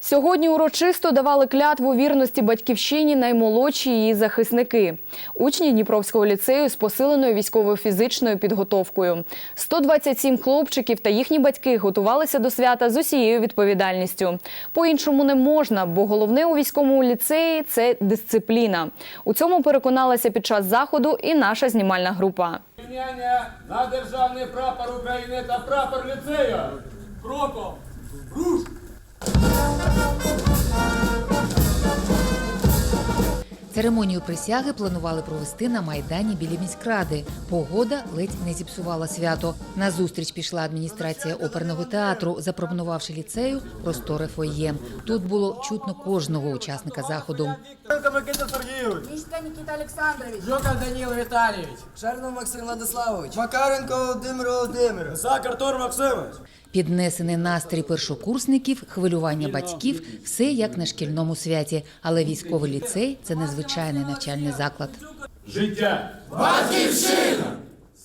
Сьогодні урочисто давали клятву вірності батьківщині наймолодші її захисники. Учні Дніпровського ліцею з посиленою військово-фізичною підготовкою. 127 хлопчиків та їхні батьки готувалися до свята з усією відповідальністю. По-іншому не можна, бо головне у військовому ліцеї це дисципліна. У цьому переконалася під час заходу і наша знімальна група. На державний прапор України та прапор ліцею. Кроком. Руш! Церемонію присяги планували провести на майдані біля міськради. Погода ледь не зіпсувала свято. На зустріч пішла адміністрація оперного театру, запропонувавши ліцею просторе фоє. Тут було чутно кожного учасника заходу. Микита Сергійович. Мішка Нікіта Олександрович. Жоков Данило Віталійович. Шарнов Максим Владиславович. Макаренко Володимир Володимирович. Сак Артур Максимович. Піднесений настрій першокурсників, хвилювання батьків все як на шкільному святі. Але військовий ліцей це незвичайний навчальний заклад. Життя. Батьківщина.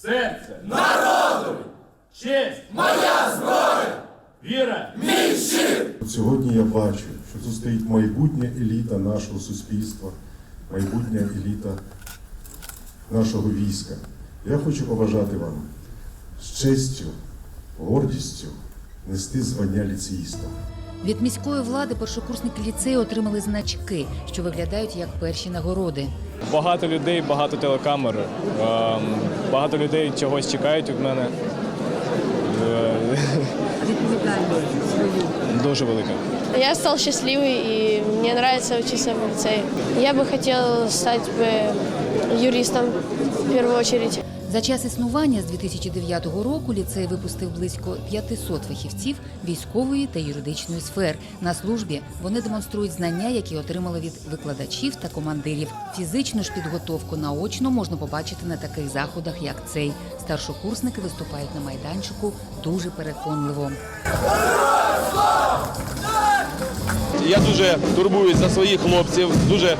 Серце. Народу. Честь. Моя зброя. Віра. мій. Сьогодні я бачу, що тут стоїть майбутня еліта нашого суспільства, майбутня еліта нашого війська. Я хочу побажати вам з честю, гордістю нести звання ліцеїста. Від міської влади першокурсники ліцею отримали значки, що виглядають як перші нагороди. Багато людей, багато телекамер. Ем, Багато людей чогось чекають від мене. Е, Дуже велика. Я стал счастливый, и мне нравится учиться в лицее. Я бы хотел стать бы юристом в первую очередь. За час існування з 2009 року ліцей випустив близько 500 фахівців військової та юридичної сфер. На службі вони демонструють знання, які отримали від викладачів та командирів. Фізичну ж підготовку наочно можна побачити на таких заходах, як цей. Старшокурсники виступають на майданчику дуже переконливо. Я дуже турбуюсь за своїх хлопців. Дуже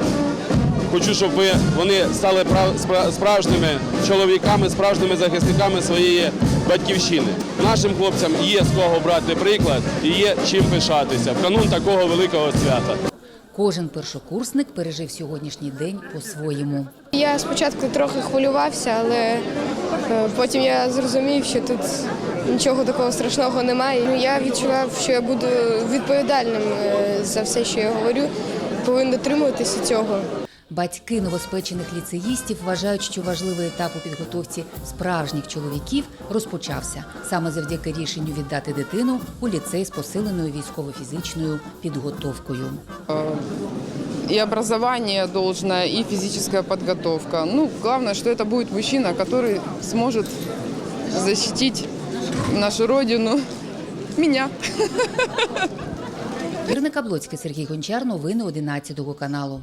хочу, щоб ви вони стали прав- справжніми чоловіками, справжніми захисниками своєї батьківщини. Нашим хлопцям є з кого брати приклад і є чим пишатися в канун такого великого свята. Кожен першокурсник пережив сьогоднішній день по-своєму. Я спочатку трохи хвилювався, але е, потім я зрозумів, що тут нічого такого страшного немає. Ну, Я відчував, що я буду відповідальним е, за все, що я говорю, повинен дотримуватися цього. Батьки новоспечених ліцеїстів вважають, що важливий етап у підготовці справжніх чоловіків розпочався саме завдяки рішенню віддати дитину у ліцей з посиленою військово-фізичною підготовкою. и образование должное, и физическая подготовка. Ну, главное, что это будет мужчина, который сможет защитить нашу родину, меня. Ірина Каблоцька, Сергій Гончар. Новини 11 каналу.